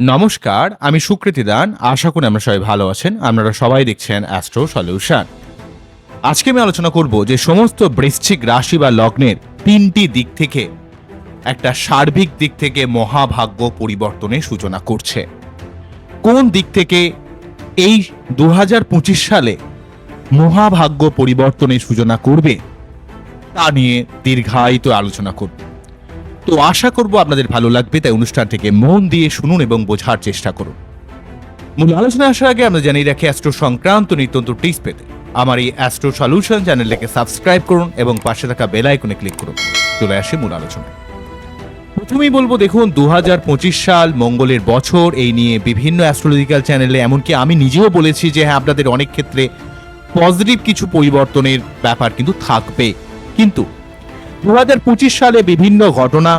নমস্কার, আমি সুকৃতি দান। আশা করি আমরা সবাই ভালো আছেন। আপনারা সবাই দেখছেন অ্যাস্ট্রো সলিউশন আজকে আমি আলোচনা করব যে সমস্ত বৃশ্চিক রাশি বা লগ্নের তিনটি দিক থেকে, একটা সার্বিক দিক থেকে মহাভাগ্য পরিবর্তনের সূচনা করছে। কোন দিক থেকে এই দু হাজার পঁচিশ সালে মহাভাগ্য পরিবর্তনের সূচনা করবে, তা নিয়ে দীর্ঘায়িত আলোচনা করব। তো আশা করব আপনাদের ভালো লাগবে, তাই অনুষ্ঠানটিকে মন দিয়ে শুনুন এবং বোঝার চেষ্টা করুন। মূল আলোচনা আসার আগে আমরা জানিয়ে রাখি, অ্যাস্ট্রো সংক্রান্ত নিত্যন্ত টিপস পেতে। আমার এই অ্যাস্ট্রো সলিউশন চ্যানেলটিকে সাবস্ক্রাইব করুন এবং পাশে থাকা বেল আইকনে ক্লিক করুন। চলে আসে মূল আলোচনা। প্রথমেই বলব, দেখুন, দুহাজার পঁচিশ সাল মঙ্গলের বছর, এই নিয়ে বিভিন্ন অ্যাস্ট্রোলজিক্যাল চ্যানেলে, এমনকি আমি নিজেও বলেছি যে হ্যাঁ আপনাদের অনেক ক্ষেত্রে পজিটিভ কিছু পরিবর্তনের ব্যাপার কিন্তু থাকবে। কিন্তু দু হাজার পঁচিশ সালে বিভিন্ন ঘটনা।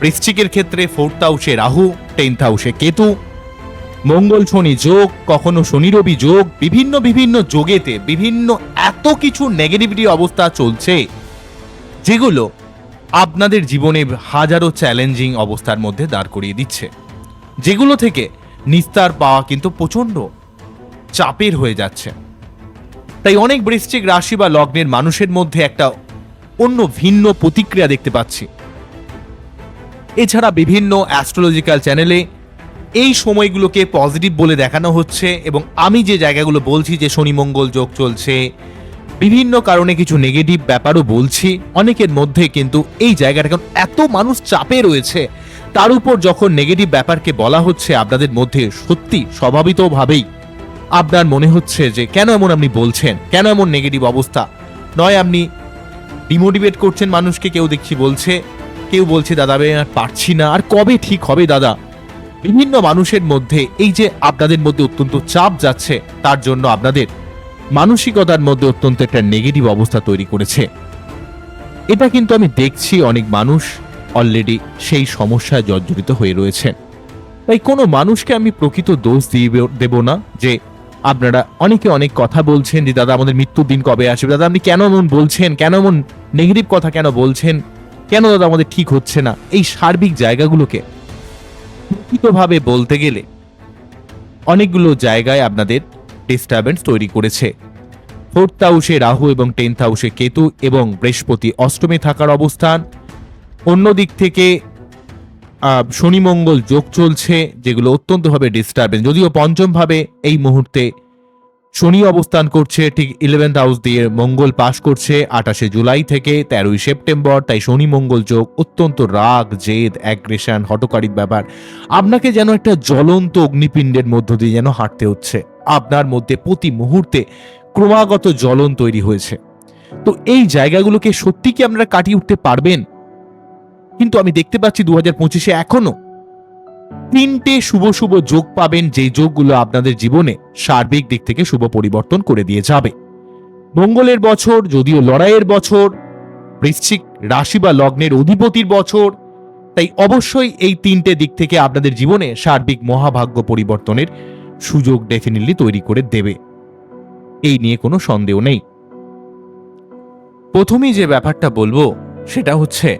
বৃশ্চিকের ক্ষেত্রে ফোর্থ হাউসে রাহু টেন্থ হাউসে কেতু। মঙ্গল শনি যোগ, কখনো শনি রবি যোগ, বিভিন্ন বিভিন্ন যোগেতে বিভিন্ন এত কিছু নেগেটিভিটি অবস্থা চলছে, যেগুলো আপনাদের জীবনে হাজারো চ্যালেঞ্জিং অবস্থার মধ্যে দাঁড় করিয়ে দিচ্ছে। যেগুলো থেকে নিস্তার পাওয়া কিন্তু প্রচণ্ড চাপের হয়ে যাচ্ছে। তাই অনেক বৃশ্চিক রাশি বা লগ্নের মানুষের মধ্যে একটা অন্য ভিন্ন প্রতিক্রিয়া দেখতে পাচ্ছি। এছাড়া বিভিন্ন অ্যাস্ট্রোলজিক্যাল চ্যানেলে এই সময়গুলোকে পজিটিভ বলে দেখানো হচ্ছে এবং আমি যে জায়গাগুলো বলছি যে শনি, মঙ্গল যোগ চলছে, বিভিন্ন কারণে কিছু নেগেটিভ ব্যাপারও বলছি, অনেকের মধ্যে কিন্তু এই জায়গাটা কারণ এত মানুষ চাপে রয়েছে, তার উপর যখন নেগেটিভ ব্যাপারকে বলা হচ্ছে আপনাদের মধ্যে সত্যি স্বাভাবিকভাবেই আপনার মনে হচ্ছে যে কেন এমন আপনি বলছেন, কেন এমন নেগেটিভ অবস্থা? নয়, আপনি ডিমোটিভেট করছেন মানুষকে, কেউ দেখছি বলছে, কেউ বলছে, দাদা, আমি আর পারছি না, আর কবে ঠিক হবে, দাদা? বিভিন্ন মানুষের মধ্যে এই যে আপনাদের মধ্যে অত্যন্ত চাপ যাচ্ছে, তার জন্য আপনাদের মানসিকতার মধ্যে অত্যন্ত একটা নেগেটিভ অবস্থা তৈরি করেছে। এটা কিন্তু আমি দেখছি অনেক মানুষ অলরেডি সেই সমস্যায় জর্জরিত হয়ে রয়েছে। তাই কোনো মানুষকে আমি প্রকৃত দোষ দিয়ে দেব না যে আপনারা অনেকে অনেক কথা বলছেন যে, দাদা, আমাদের মৃত্যুর দিন কবে আসবে? দাদা, আপনি কেন এমন বলছেন? কেন এমন নেগেটিভ কথা কেন বলছেন? কেন দাদা, আমাদের ঠিক হচ্ছে না? এই সার্বিক জায়গাগুলোকে প্রকৃতভাবে বলতে গেলে অনেকগুলো জায়গায় আপনাদের ডিস্টারবেন্স তৈরি করেছে। ফোর্থ হাউসে রাহু এবং টেন্থ হাউসে কেতু এবং বৃহস্পতি অষ্টমে থাকার অবস্থান। অন্য দিক থেকে শনি মঙ্গল যোগ চলছে, যেগুলো অত্যন্তভাবে ডিস্টারবেন্স যদিও পঞ্চমভাবে এই মুহূর্তে শনি অবস্থান করছে, ঠিক ইলেভেন্থ হাউস দিয়ে মঙ্গল পাশ করছে, আঠাশে জুলাই থেকে তেরোই সেপ্টেম্বর, তাই শনি মঙ্গল যোগ অত্যন্ত রাগ, জেদ অ্যাগ্রেশন হটকারিক ব্যাপার। আপনাকে যেন একটা জ্বলন্ত অগ্নিপিণ্ডের মধ্য দিয়ে যেন হাঁটতে হচ্ছে। আপনার মধ্যে প্রতি মুহূর্তে ক্রমাগত জ্বলন তৈরি হয়েছে। তো এই জায়গাগুলোকে সত্যি কি আপনারা কাটিয়ে উঠতে পারবেন? কিন্তু আমি দেখতে পাচ্ছি দু হাজার পঁচিশে এখনও তিনটে শুভ শুভ যোগ পাবেন যে যোগগুলো আপনাদের জীবনে সার্বিক দিক থেকে শুভ পরিবর্তন করে দিয়ে যাবে। মঙ্গলের বছর, যদিও লড়াইয়ের বছর, বৃশ্চিক রাশি বা লগ্নের অধিপতির বছর, তাই অবশ্যই এই তিনটে দিক থেকে আপনাদের জীবনে সার্বিক মহাভাগ্য পরিবর্তনের সুযোগ ডেফিনেটলি তৈরি করে দেবে। এই নিয়ে কোনো সন্দেহ নেই। প্রথমেই যে ব্যাপারটা বলব, সেটা হচ্ছে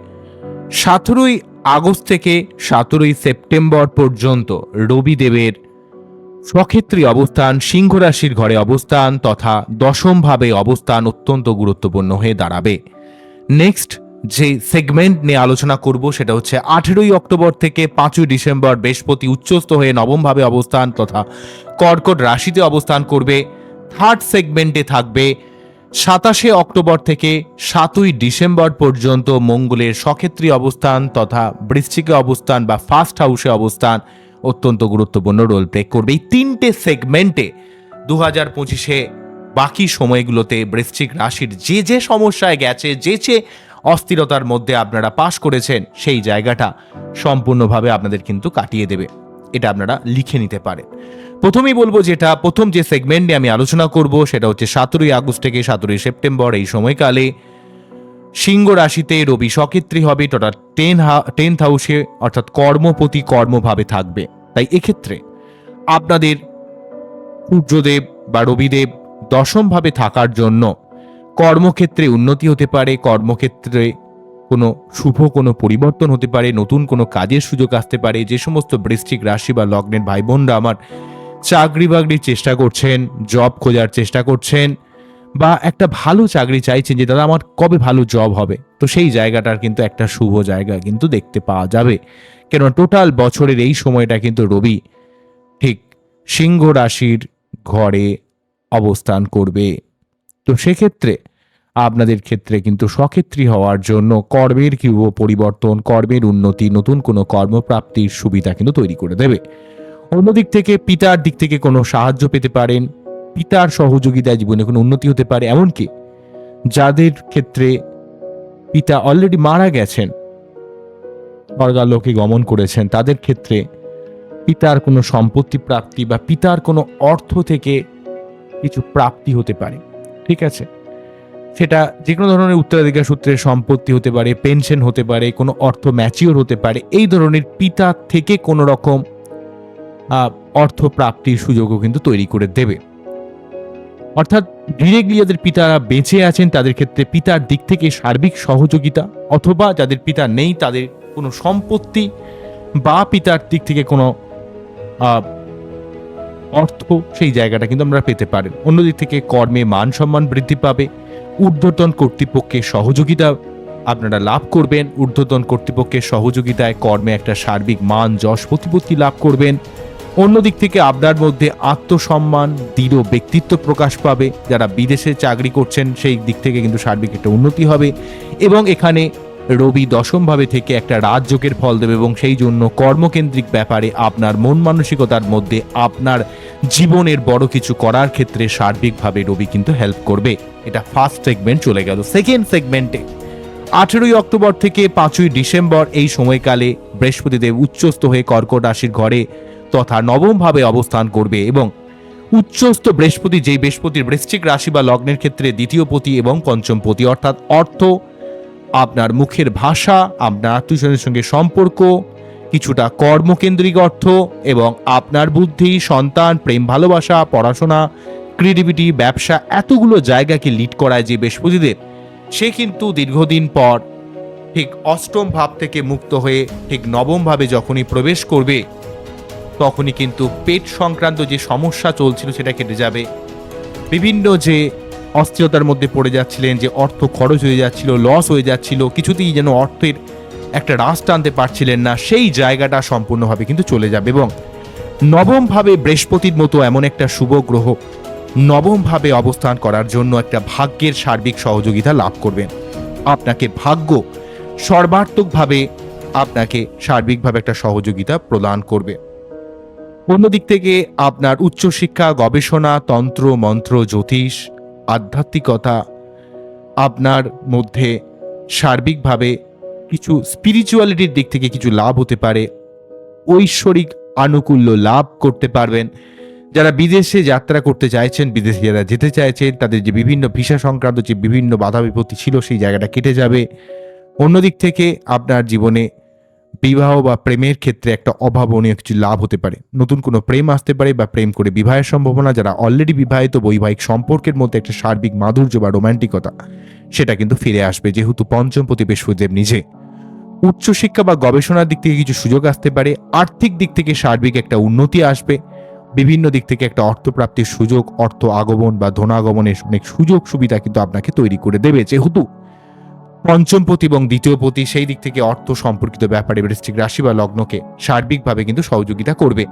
সতেরোই আগস্ট থেকে সতেরোই সেপ্টেম্বর পর্যন্ত রবিদেবের স্বক্ষেত্রী অবস্থান সিংহ রাশির ঘরে অবস্থান তথা দশমভাবে অবস্থান অত্যন্ত গুরুত্বপূর্ণ হয়ে দাঁড়াবে। নেক্সট যে সেগমেন্ট নিয়ে আলোচনা করব সেটা হচ্ছে আঠেরোই অক্টোবর থেকে পাঁচই ডিসেম্বর বৃহস্পতি উচ্চস্থ হয়ে নবমভাবে অবস্থান তথা কর্কট রাশিতে অবস্থান করবে। থার্ড সেগমেন্টে থাকবে সাতাশে অক্টোবর থেকে সাতই ডিসেম্বর পর্যন্ত মঙ্গলের সক্ষেত্রী অবস্থান তথা বৃশ্চিকে অবস্থান বা ফার্স্ট হাউসে অবস্থান অত্যন্ত গুরুত্বপূর্ণ রোল প্লে করবে। এই তিনটে সেগমেন্টে দু হাজার পঁচিশে বাকি সময়গুলোতে বৃশ্চিক রাশির যে যে সমস্যায় গেছে, যে যে অস্থিরতার মধ্যে আপনারা পাশ করেছেন, সেই জায়গাটা সম্পূর্ণভাবে আপনাদের কিন্তু কাটিয়ে দেবে। এটা আপনারা লিখে নিতে পারেন। প্রথমেই বলব যেটা প্রথম যে সেগমেন্টে আমি আলোচনা করব, সেটা হচ্ছে সতেরোই আগস্ট থেকে সতেরোই সেপ্টেম্বর এই সময়কালে সিংহ রাশিতে রবি সক্ষেত্রী হবে তথা টেন টেন্থ হাউসে অর্থাৎ কর্মপতি কর্মভাবে থাকবে। তাই এক্ষেত্রে আপনাদের সূর্যদেব বা রবিদেব দশমভাবে থাকার জন্য কর্মক্ষেত্রে উন্নতি হতে পারে, কর্মক্ষেত্রে কোনো শুভ, কোনো পরিবর্তন হতে পারে, নতুন কোনো কাজের সুযোগ আসতে পারে, যে সমস্ত বৃশ্চিক রাশি বা লগ্নের ভাই বোনরা আমার চাকরি বাকরির চেষ্টা করছেন জব খোঁজার চেষ্টা করছেন, বা একটা ভালো চাকরি চাইছেন যে, দাদা, আমার কবে ভালো জব হবে? তো সেই জায়গাটার কিন্তু একটা শুভ জায়গা কিন্তু দেখতে পাওয়া যাবে। কেননা টোটাল বছরের এই সময়টা কিন্তু রবি ঠিক সিংহ রাশির ঘরে অবস্থান করবে। তো সেক্ষেত্রে আপনাদের ক্ষেত্রে কিন্তু সক্ষেত্রী হওয়ার জন্য কর্মের কি পরিবর্তন, কর্মের উন্নতি, নতুন কোনো কর্মপ্রাপ্তির সুবিধা কিন্তু তৈরি করে দেবে। অন্যদিক থেকে পিতার দিক থেকে কোনো সাহায্য পেতে পারেন, পিতার সহযোগিতায় জীবনে কোনো উন্নতি হতে পারে, এমনকি যাদের ক্ষেত্রে পিতা অলরেডি মারা গেছেন স্বর্গালোকে গমন করেছেন, তাদের ক্ষেত্রে পিতার কোনো সম্পত্তি প্রাপ্তি বা পিতার কোনো অর্থ থেকে কিছু প্রাপ্তি হতে পারে, ঠিক আছে? সেটা যে কোনো ধরনের উত্তরাধিকার সূত্রে সম্পত্তি হতে পারে, পেনশন হতে পারে, কোনো অর্থ ম্যাচিওর হতে পারে, এই ধরনের পিতা থেকে কোনো রকম অর্থ প্রাপ্তির সুযোগও কিন্তু তৈরি করে দেবে। অর্থাৎ ডিরেক্টলি যাদের পিতারা বেঁচে আছেন, তাদের ক্ষেত্রে পিতার দিক থেকে সার্বিক সহযোগিতা অথবা যাদের পিতা নেই, তাদের কোনো সম্পত্তি বা পিতার দিক থেকে কোনো অর্থ সেই জায়গাটা কিন্তু আমরা পেতে পারেন। অন্যদিক থেকে কর্মে মান সম্মান বৃদ্ধি পাবে। ঊর্ধ্বতন কর্তৃপক্ষের সহযোগিতা আপনারা লাভ করবেন। ঊর্ধ্বতন কর্তৃপক্ষের সহযোগিতায় কর্মে একটা সার্বিক মান, যশ, প্রতিপত্তি লাভ করবেন। অন্যদিক থেকে আপনার মধ্যে আত্মসম্মান, দৃঢ় ব্যক্তিত্ব প্রকাশ পাবে। যারা বিদেশে চাকরি করছেন, সেই দিক থেকে কিন্তু সার্বিক একটা উন্নতি হবে। এবং এখানে রবি দশমভাবে থেকে একটা রাজযোগের ফল দেবে এবং সেই জন্য কর্মকেন্দ্রিক ব্যাপারে আপনার মন মানসিকতার মধ্যে আপনার জীবনের বড় কিছু করার ক্ষেত্রে সার্বিকভাবে রবি কিন্তু হেল্প করবে। এটা ফার্স্ট সেগমেন্ট চলে গেল। সেকেন্ড সেগমেন্টে আঠেরোই অক্টোবর থেকে পাঁচই ডিসেম্বর এই সময়কালে বৃহস্পতিদেব উচ্চস্থ হয়ে কর্কট রাশির ঘরে তথা নবমভাবে অবস্থান করবে এবং উচ্চস্থ বৃহস্পতি যেই বৃহস্পতির বৃশ্চিক রাশি বা লগ্নের ক্ষেত্রে দ্বিতীয় পতি এবং পঞ্চম পতি, অর্থাৎ অর্থ, আপনার মুখের ভাষা, আপনার আত্মীয়স্বজনের সঙ্গে সম্পর্ক, কিছুটা কর্মকেন্দ্রিক অর্থ এবং আপনার বুদ্ধি, সন্তান, প্রেম, ভালোবাসা, পড়াশোনা, ক্রিয়েটিভিটি, ব্যবসা, এতগুলো জায়গাকে লিড করায় যে বৃহস্পতিদেব সে কিন্তু দীর্ঘদিন পর ঠিক অষ্টম ভাব থেকে মুক্ত হয়ে ঠিক নবম ভাবে যখনই প্রবেশ করবে তখনই কিন্তু পেট সংক্রান্ত যে সমস্যা চলছিল সেটা কেটে যাবে। বিভিন্ন যে অস্থিরতার মধ্যে পড়ে যাচ্ছিলেন, যে অর্থ খরচ হয়ে যাচ্ছিল লস হয়ে যাচ্ছিল, কিছুতেই যেন অর্থের একটা রাস টানতে পারছিলেন না, সেই জায়গাটা সম্পূর্ণভাবে কিন্তু চলে যাবে এবং নবমভাবে বৃহস্পতির মতো এমন একটা শুভ গ্রহ নবমভাবে অবস্থান করার জন্য একটা ভাগ্যের সার্বিক সহযোগিতা লাভ করবেন আপনাকে ভাগ্য সর্বাত্মকভাবে আপনাকে সার্বিকভাবে একটা সহযোগিতা প্রদান করবে। অন্যদিক থেকে আপনার উচ্চশিক্ষা, গবেষণা, তন্ত্র, মন্ত্র, জ্যোতিষ, আধ্যাত্মিকতা আপনার মধ্যে সার্বিকভাবে কিছু স্পিরিচুয়ালিটির দিক থেকে কিছু লাভ হতে পারে। ঐশ্বরিক আনুকূল্য লাভ করতে পারবেন। যারা বিদেশে যাত্রা করতে চাইছেন, বিদেশে যারা যেতে চাইছেন, তাদের যে বিভিন্ন ভিসা সংক্রান্ত যে বিভিন্ন বাধা বিপত্তি ছিল, সেই জায়গাটা কেটে যাবে। অন্যদিক থেকে আপনার জীবনে বিবাহ বা প্রেমের ক্ষেত্রে একটা অভাবনীয় কিছু লাভ হতে পারে। নতুন কোনো প্রেম আসতে পারে বা প্রেম করে বিবাহের সম্ভাবনা, যারা অলরেডি বিবাহিত বৈবাহিক সম্পর্কের মধ্যে একটা সার্বিক মাধুর্য বা রোমান্টিকতা, সেটা কিন্তু ফিরে আসবে যেহেতু পঞ্চম প্রতি বৃহস্পতিদেব নিজে। উচ্চশিক্ষা বা গবেষণার দিক থেকে কিছু সুযোগ আসতে পারে, আর্থিক দিক থেকে সার্বিক একটা উন্নতি আসবে, বিভিন্ন দিক থেকে একটা অর্থপ্রাপ্তির সুযোগ, অর্থ আগমন বা ধনাগমনের অনেক সুযোগ সুবিধা কিন্তু আপনাকে তৈরি করে দেবে। যেহেতু পঞ্চমপতি এবং দ্বিতীয়পতি সেই দিক থেকে অর্থ সম্পর্কিত ব্যাপারে বৃশ্চিক রাশি বা লগ্নকে সার্বিকভাবে কিন্তু সহযোগিতা করবে।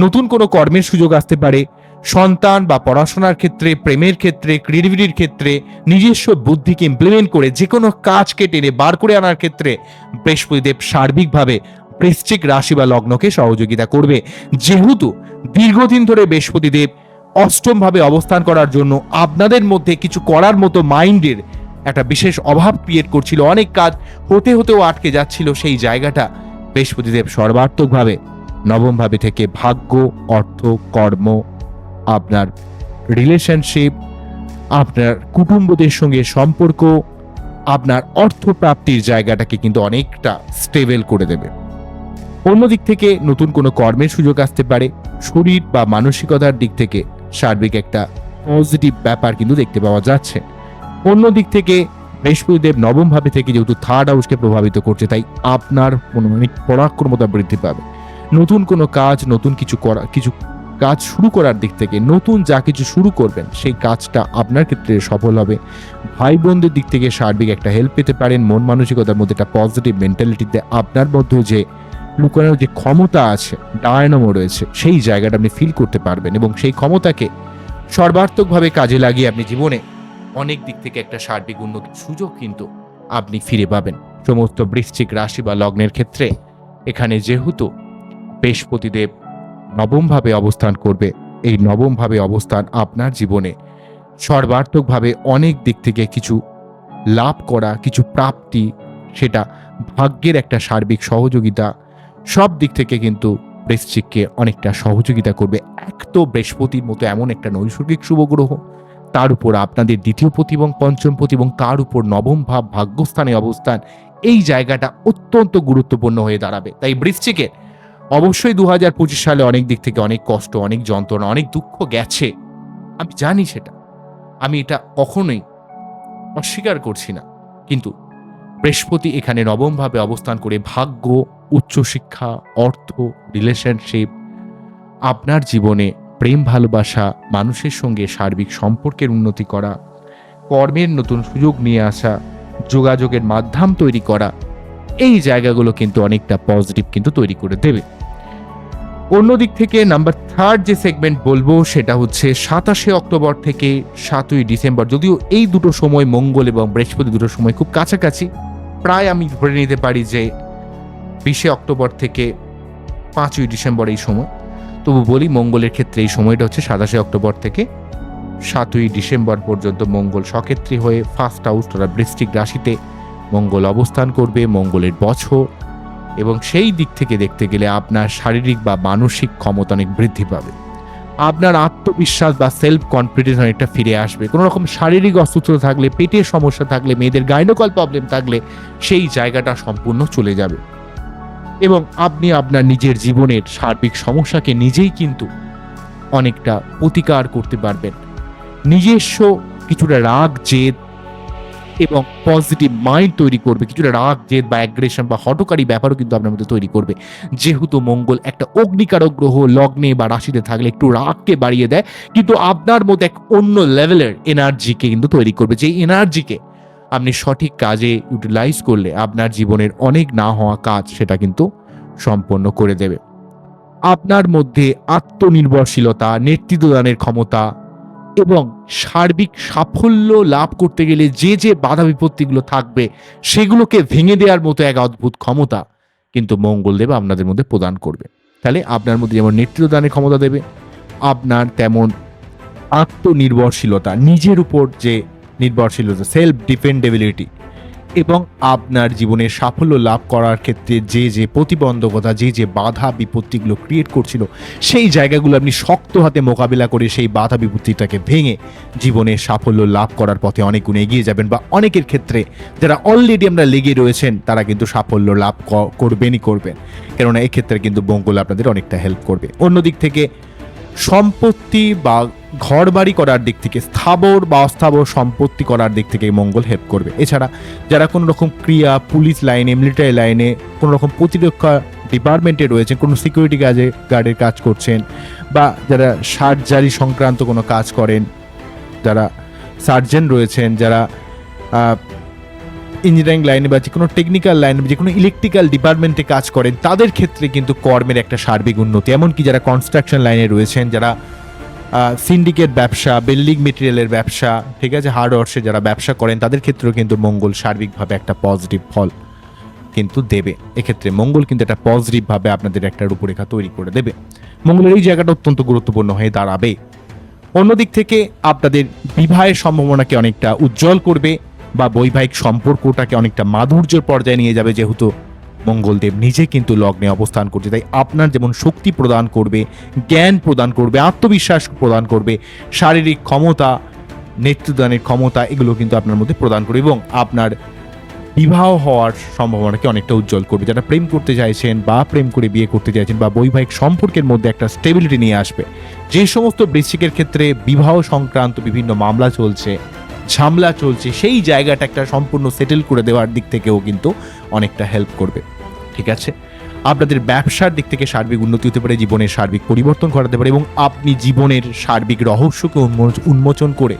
নতুন কোনো কর্মের সুযোগ আসতে পারে। সন্তান বা পড়াশোনার ক্ষেত্রে, প্রেমের ক্ষেত্রে, ক্রিয়েটিভিটির ক্ষেত্রে, নিজস্ব বুদ্ধিকে ইমপ্লিমেন্ট করে যে কোনো কাজকে টেনে বার করে আনার ক্ষেত্রে বৃহস্পতিদেব সার্বিকভাবে বৃশ্চিক রাশি বা লগ্নকে সহযোগিতা করবে। যেহেতু দীর্ঘদিন ধরে বৃহস্পতিদেব অষ্টমভাবে অবস্থান করার জন্য আপনাদের মধ্যে কিছু করার মতো মাইন্ডের একটা বিশেষ অভাব ক্রিয়েট করছিল। অনেক কাজ হতে হতেও আটকে যাচ্ছিল সেই জায়গাটা। বৃহস্পতিদেব সর্বাত্মকভাবে নবম ভাবে থেকে ভাগ্য, অর্থ, কর্ম, আপনার রিলেশনশিপ আপনার কুটুম্বদের সঙ্গে সম্পর্ক, আপনার অর্থ প্রাপ্তির জায়গাটাকে কিন্তু অনেকটা স্টেবল করে দেবে। অন্যদিক থেকে নতুন কোনো কর্মের সুযোগ আসতে পারে। শরীর বা মানসিকতার দিক থেকে সার্বিক একটা পজিটিভ ব্যাপার কিন্তু দেখতে পাওয়া যাচ্ছে। অন্য দিক থেকে বৃহস্পতিদেব নবম ভাবে থেকে যেহেতু থার্ড হাউসকে প্রভাবিত করছে, তাই আপনার মনোমানিক পরাক্রমতা বৃদ্ধি পাবে। নতুন কোনো কাজ, নতুন কিছু করা, কিছু কাজ শুরু করার দিক থেকে, নতুন যা কিছু শুরু করবেন, সেই কাজটা আপনার ক্ষেত্রে সফল হবে। ভাই বোনদের দিক থেকে সার্বিক একটা হেল্প পেতে পারেন, মন মানসিকতার মধ্যে একটা পজিটিভ মেন্টালিটিতে আপনার মধ্যে যে লুকানোর যে ক্ষমতা আছে ডায়নামো রয়েছে, সেই জায়গাটা আপনি ফিল করতে পারবেন এবং সেই ক্ষমতাকে সর্বাত্মকভাবে কাজে লাগিয়ে আপনি জীবনে অনেক দিক থেকে একটা সার্বিক উন্নতির সুযোগ কিন্তু আপনি ফিরে পাবেন। সমস্ত বৃশ্চিক রাশি বা লগ্নের ক্ষেত্রে এখানে যেহেতু বৃহস্পতিদেব নবমভাবে অবস্থান করবে, এই নবমভাবে অবস্থান আপনার জীবনে সর্বার্থকভাবে অনেক দিক থেকে কিছু লাভ করা, কিছু প্রাপ্তি, সেটা ভাগ্যের একটা সার্বিক সহযোগিতা, সব দিক থেকে কিন্তু বৃশ্চিককে অনেকটা সহযোগিতা করবে। এক তো বৃহস্পতির মতো এমন একটা নৈসর্গিক শুভ গ্রহ তার উপর আপনাদের দ্বিতীয় পতি এবং পঞ্চম পতি এবং তার উপর নবম ভাব ভাগ্যস্থানে অবস্থান, এই জায়গাটা অত্যন্ত গুরুত্বপূর্ণ হয়ে দাঁড়াবে। তাই বৃশ্চিকের অবশ্যই দু হাজার পঁচিশ সালে অনেক দিক থেকে অনেক কষ্ট, অনেক যন্ত্রণা, অনেক দুঃখ গেছে। আমি জানি সেটা। আমি এটা কখনোই অস্বীকার করছি না। কিন্তু বৃহস্পতি এখানে নবমভাবে অবস্থান করে ভাগ্য, উচ্চশিক্ষা, অর্থ রিলেশনশিপ আপনার জীবনে প্রেম ভালোবাসা, মানুষের সঙ্গে সার্বিক সম্পর্কের উন্নতি করা, কর্মের নতুন সুযোগ নিয়ে আসা, যোগাযোগের মাধ্যম তৈরি করা, এই জায়গাগুলো কিন্তু অনেকটা পজিটিভ কিন্তু তৈরি করে দেবে। অন্যদিক থেকে নাম্বার থার্ড যে সেগমেন্ট বলব সেটা হচ্ছে সাতাশে অক্টোবর থেকে সাতই ডিসেম্বর। যদিও এই দুটো সময় মঙ্গল এবং বৃহস্পতি দুটো সময় খুব কাছাকাছি, প্রায় আমি ধরে নিতে পারি যে বিশে অক্টোবর থেকে পাঁচই ডিসেম্বর এই সময়। তবু বলি, মঙ্গলের ক্ষেত্রে এই সময়টা হচ্ছে সাতাশে অক্টোবর থেকে সাতই ডিসেম্বর পর্যন্ত মঙ্গল সক্ষেত্রী হয়ে ফার্স্ট হাউস তথা বৃষ্টিক রাশিতে মঙ্গল অবস্থান করবে, মঙ্গলের বছর। এবং সেই দিক থেকে দেখতে গেলে আপনার শারীরিক বা মানসিক ক্ষমতা অনেক বৃদ্ধি পাবে। আপনার আত্মবিশ্বাস বা সেলফ কনফিডেন্স অনেকটা ফিরে আসবে। কোনো রকম শারীরিক অসুস্থতা থাকলে, পেটের সমস্যা থাকলে, মেয়েদের গাইনোকল প্রবলেম থাকলে, সেই জায়গাটা সম্পূর্ণ চলে যাবে। এবং আপনি আপনার নিজের জীবনের সার্বিক সমস্যাকে নিজেই কিন্তু অনেকটা প্রতিকার করতে পারবেন। নিজস্ব কিছুটা রাগ, জেদ এবং পজিটিভ মাইন্ড তৈরি করবে, কিছুটা রাগ, জেদ বা অ্যাগ্রেশন বা হটকারী ব্যাপারও কিন্তু আপনার মধ্যে তৈরি করবে। যেহেতু মঙ্গল একটা অগ্নিকারক গ্রহ লগ্নে বা রাশিতে থাকলে একটু রাগকে বাড়িয়ে দেয়, কিন্তু আপনার মধ্যে এক অন্য লেভেলের এনার্জিকে কিন্তু তৈরি করবে। যে এনার্জিকে আপনি সঠিক কাজে ইউটিলাইজ করলে আপনার জীবনের অনেক না হওয়া কাজ সেটা কিন্তু সম্পন্ন করে দেবে। আপনার মধ্যে আত্মনির্ভরশীলতা নেতৃত্বদানের ক্ষমতা এবং সার্বিক সাফল্য লাভ করতে গেলে যে যে বাধা বিপত্তিগুলো থাকবে সেগুলোকে ভেঙে দেওয়ার মতো এক অদ্ভুত ক্ষমতা কিন্তু মঙ্গলদেব আপনাদের মধ্যে প্রদান করবে। তাহলে আপনার মধ্যে যেমন নেতৃত্বদানের ক্ষমতা দেবে, আপনার তেমন আত্মনির্ভরশীলতা, নিজের উপর যে নির্ভরশীলতা সেলফ ডিপেন্ডেবিলিটি এবং আপনার জীবনে সাফল্য লাভ করার ক্ষেত্রে যে যে প্রতিবন্ধকতা, যে যে বাধা বিপত্তিগুলো ক্রিয়েট করছিল, সেই জায়গাগুলো আপনি শক্ত হাতে মোকাবিলা করে সেই বাধা বিপত্তিটাকে ভেঙে জীবনে সাফল্য লাভ করার পথে অনেক গুণ এগিয়ে যাবেন বা অনেকের ক্ষেত্রে যারা অলরেডি আমরা লেগে রয়েছেন, তারা কিন্তু সাফল্য লাভ করবেনই করবেন। কেননা এক্ষেত্রে কিন্তু মঙ্গল আপনাদের অনেকটা হেল্প করবে। অন্যদিক থেকে সম্পত্তি বা ঘর বাড়ি করার দিক থেকে, স্থাবর বা অস্থাবর সম্পত্তি করার দিক থেকে মঙ্গল হেল্প করবে। এছাড়া যারা কোনো রকম ক্রিয়া পুলিশ লাইনে মিলিটারি লাইনে কোনো রকম প্রতিরক্ষা ডিপার্টমেন্টে রয়েছেন, কোনো সিকিউরিটি কাজে গার্ডের কাজ করছেন বা যারা সার্জারি সংক্রান্ত কোনো কাজ করেন, যারা সার্জন রয়েছেন, যারা ইঞ্জিনিয়ারিং লাইনে বা যে কোনো টেকনিক্যাল লাইনে যে কোনো ইলেকট্রিক্যাল ডিপার্টমেন্টে কাজ করেন, তাদের ক্ষেত্রে কিন্তু কর্মের একটা সার্বিক উন্নতি। এমনকি যারা কনস্ট্রাকশন লাইনে রয়েছেন, যারা সিন্ডিকেট ব্যবসা বিল্ডিং মেটেরিয়ালের ব্যবসা, ঠিক আছে হার্ডওয়ার্সে যারা ব্যবসা করেন, তাদের ক্ষেত্রেও কিন্তু মঙ্গল সার্বিকভাবে একটা পজিটিভ ফল কিন্তু দেবে। এক্ষেত্রে মঙ্গল কিন্তু একটা পজিটিভভাবে আপনাদের একটা রূপরেখা তৈরি করে দেবে। মঙ্গলের এই জায়গাটা অত্যন্ত গুরুত্বপূর্ণ হয়ে দাঁড়াবে। অন্যদিক থেকে আপনাদের বিবাহের সম্ভাবনাকে অনেকটা উজ্জ্বল করবে। বা বৈবাহিক সম্পর্কটাকে অনেকটা মাধুর্যের পর্যায়ে নিয়ে যাবে যেহেতু মঙ্গলদেব নিজে কিন্তু লগ্নে অবস্থান করছে। তাই আপনার যেমন শক্তি প্রদান করবে, জ্ঞান প্রদান করবে, আত্মবিশ্বাস প্রদান করবে, শারীরিক ক্ষমতা নেতৃত্বদানের ক্ষমতা এগুলো কিন্তু আপনার মধ্যে প্রদান করবে এবং আপনার বিবাহ হওয়ার সম্ভাবনাকে অনেকটা উজ্জ্বল করবে। যারা প্রেম করতে চাইছেন বা প্রেম করে বিয়ে করতে চাইছেন বা বৈবাহিক সম্পর্কের মধ্যে একটা স্টেবিলিটি নিয়ে আসবে। যে সমস্ত বৃশ্চিকের ক্ষেত্রে বিবাহ সংক্রান্ত বিভিন্ন মামলা চলছে ঝামলা চলছে, সেই জায়গাটা একটা সম্পূর্ণ সেটেল করে দেওয়ার দিক থেকেও কিন্তু অনেকটা হেল্প করবে। ঠিক আছে? আপনাদের ব্যবসার দিক থেকে সার্বিক উন্নতি হতে পারে, জীবনের সার্বিক পরিবর্তন ঘটাতে পারে এবং আপনি জীবনের সার্বিক রহস্যকে উন্মো- উন্মোচন করে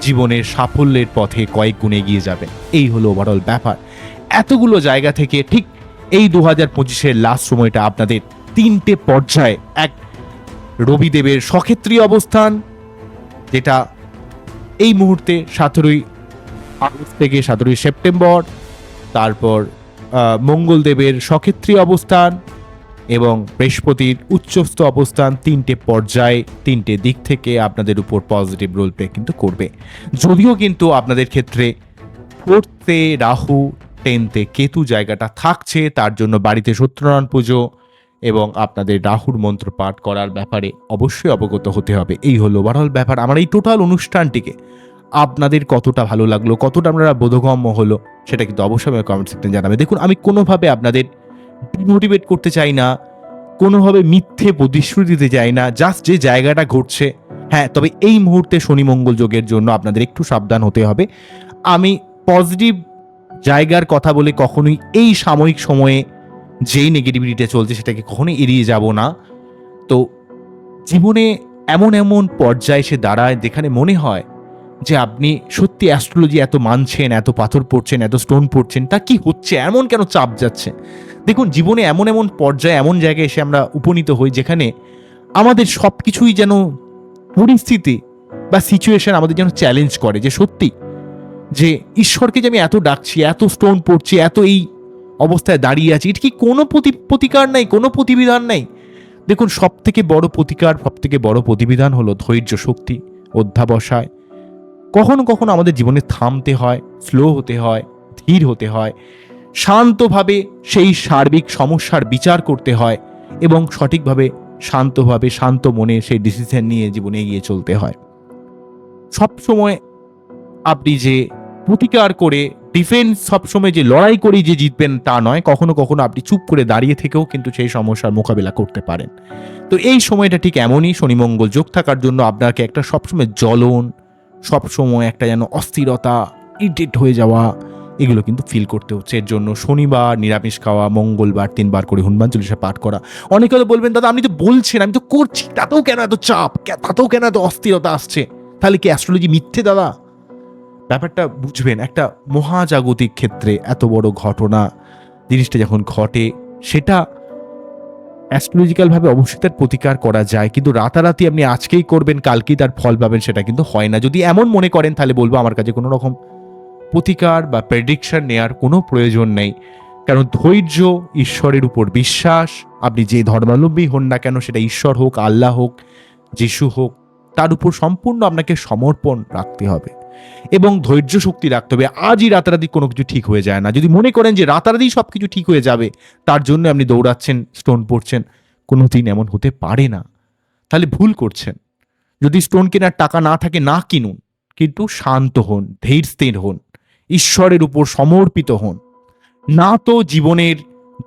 জীবনের সাফল্যের পথে কয়েক গুণ এগিয়ে যাবেন। এই হলো ওভারঅল ব্যাপার। এতগুলো জায়গা থেকে ঠিক এই দু হাজার পঁচিশের লাস্ট সময়টা আপনাদের তিনটে পর্যায়ে এক রবিদেবের সক্ষেত্রীয় অবস্থান, যেটা এই মুহূর্তে সতেরোই আগস্ট থেকে সতেরোই সেপ্টেম্বর, তারপর মঙ্গলদেবের সক্ষেত্রী অবস্থান এবং বৃহস্পতির উচ্চস্থ অবস্থান তিনটে পর্যায়ে, তিনটে দিক থেকে আপনাদের উপর পজিটিভ রোল প্লে কিন্তু করবে। যদিও কিন্তু আপনাদের ক্ষেত্রে ফোর্থে রাহু টেনতে কেতু জায়গাটা থাকছে, তার জন্য বাড়িতে সত্যনারায়ণ পুজো এবং আপনাদের রাহুর মন্ত্র পাঠ করার ব্যাপারে অবশ্যই অবগত হতে হবে। এই হলো ওভারঅল ব্যাপার। আমার এই টোটাল অনুষ্ঠানটিকে আপনাদের কতটা ভালো লাগল, কতটা আপনারা বোধগম্য হলো, সেটা কিন্তু অবশ্যই আমাকে কমেন্ট সেকশনে জানাবে। দেখুন, আমি কোনোভাবে আপনাদের ডিমোটিভেট করতে চাই না, কোনোভাবে মিথ্যে প্রতিশ্রুতি দিতে চাই না জাস্ট যে জায়গাটা ঘটছে। হ্যাঁ তবে এই মুহূর্তে শনি মঙ্গল যোগের জন্য আপনাদের একটু সাবধান হতে হবে। আমি পজিটিভ জায়গার কথা বলে কখনোই এই সাময়িক সময়ে যেই নেগেটিভিটিটা চলছে সেটাকে কখনোই এড়িয়ে যাব না। তো জীবনে এমন এমন পর্যায়ে সে দাঁড়ায় যেখানে মনে হয় যে আপনি সত্যি অ্যাস্ট্রোলজি এত মানছেন, এত পাথর পড়ছেন, এত স্টোন পড়ছেন, তা কি হচ্ছে? এমন কেন চাপ যাচ্ছে? দেখুন, জীবনে এমন এমন পর্যায়ে, এমন জায়গায় এসে আমরা উপনীত হই যেখানে আমাদের সব কিছুই যেন পরিস্থিতি বা সিচুয়েশন আমাদের যেন চ্যালেঞ্জ করে যে সত্যি যে ঈশ্বরকে যে আমি এত ডাকছি, এত স্টোন পড়ছি, এত এই অবস্থায় দাঁড়িয়ে আছি। এটা কি কোনো প্রতি প্রতিকার নাই? কোনো প্রতিবিধান নাই? দেখুন সব থেকে বড় প্রতিকার সব থেকে বড় প্রতিবিধান হলো ধৈর্য শক্তি, অধ্যাবসায়। কখনো কখনো আমাদের জীবনে থামতে হয় স্লো হতে হয়, ধীর হতে হয়। শান্তভাবে সেই সার্বিক সমস্যার বিচার করতে হয় এবং সঠিকভাবে শান্তভাবে, শান্ত মনে সেই ডিসিশন নিয়ে জীবনে এগিয়ে চলতে হয়। সব সময় আপনি যে প্রতিকার করে ডিফেন্স সবসময় যে লড়াই করেই যে জিতবেন তা নয়, কখনো কখনো আপনি চুপ করে দাঁড়িয়ে থেকেও কিন্তু সেই সমস্যার মোকাবিলা করতে পারেন। তো এই সময়টা ঠিক এমনই শনিমঙ্গল যোগ থাকার জন্য আপনাকে একটা সবসময় জ্বলন, সবসময় একটা যেন অস্থিরতা ইরিটেট হয়ে যাওয়া, এগুলো কিন্তু ফিল করতে হচ্ছে। এর জন্য শনিবার নিরামিষ খাওয়া, মঙ্গলবার তিনবার করে হনুমান চল্লিশা পাঠ করা। অনেকে হয়তো বলবেন, দাদা, আপনি তো বলছেন, আমি তো করছি, তাতেও কেন এত চাপ? তাতেও কেন এত অস্থিরতা আসছে? তাহলে কি অ্যাস্ট্রোলজি মিথ্যে, দাদা? ব্যাপারটা বুঝবেন, একটা মহাজাগতিক ক্ষেত্রে এত বড় ঘটনা, জিনিসটা যখন ঘটে, সেটা অ্যাস্ট্রোলজিক্যালভাবে অবশ্যই তার প্রতিকার করা যায়, কিন্তু রাতারাতি আপনি আজকেই করবেন, কালকেই তার ফল পাবেন, সেটা কিন্তু হয় না। যদি এমন মনে করেন, তাহলে বলব আমার কাছে কোনো রকম প্রতিকার বা প্রেডিকশন নেওয়ার কোনো প্রয়োজন নেই। কারণ ধৈর্য ঈশ্বরের উপর বিশ্বাস, আপনি যে ধর্মাবলম্বী হন না কেন, সেটা ঈশ্বর হোক, আল্লাহ হোক, যিশু হোক তার উপর সম্পূর্ণ আপনাকে সমর্পণ রাখতে হবে এবং ধৈর্য শক্তি রাখতে হবে। আজই রাতারাতি কোনো কিছু ঠিক হয়ে যায় না। যদি মনে করেন যে রাতারাতি সব কিছু ঠিক হয়ে যাবে, তার জন্য আপনি দৌড়াচ্ছেন স্টোন পড়ছেন, কোনো দিন এমন হতে পারে না। তাহলে ভুল করছেন। যদি স্টোন কেনার টাকা না থাকে, না কিনুন। কিন্তু শান্ত হন, ধীর স্থির হন, ঈশ্বরের উপর সমর্পিত হন। না তো জীবনের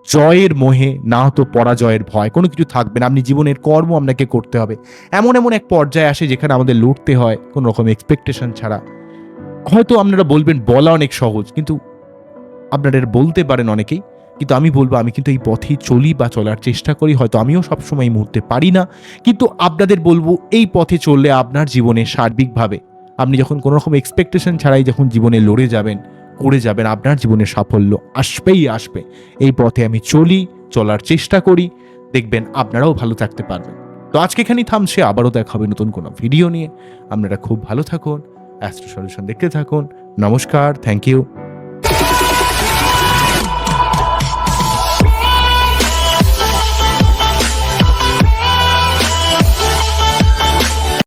জয়ের মোহে না তো পরাজয়ের ভয়, কোনো কিছু থাকবে না। আপনি জীবনের কর্ম আপনাকে করতে হবে। এমন এমন এক পর্যায়ে আসে যেখানে আমাদের লড়তে হয় কোনো রকম এক্সপেকটেশন ছাড়া। হয়তো আপনারা বলবেন, বলা অনেক সহজ, কিন্তু আপনারা বলতে পারেন অনেকেই, কিন্তু আমি বলব, আমি কিন্তু এই পথেই চলি বা চলার চেষ্টা করি, হয়তো আমিও সবসময় এই মুহূর্তে পারি না। কিন্তু আপনাদের বলব, এই পথে চললে আপনার জীবনে সার্বিকভাবে আপনি যখন কোনো রকম এক্সপেকটেশন ছাড়াই যখন জীবনে লড়ে যাবেন করে যাবেন, আপনার জীবনে সাফল্য আসবেই আসবে। এই পথে আমি চলি, চলার চেষ্টা করি, দেখবেন আপনারাও ভালো থাকতে পারবেন। তো আজকে এখানেই থামছে, আবারও দেখা হবে নতুন কোনো ভিডিও নিয়ে। আপনারা খুব ভালো থাকুন অ্যাস্ট্রো সলিউশন দেখতে থাকুন। নমস্কার থ্যাংক ইউ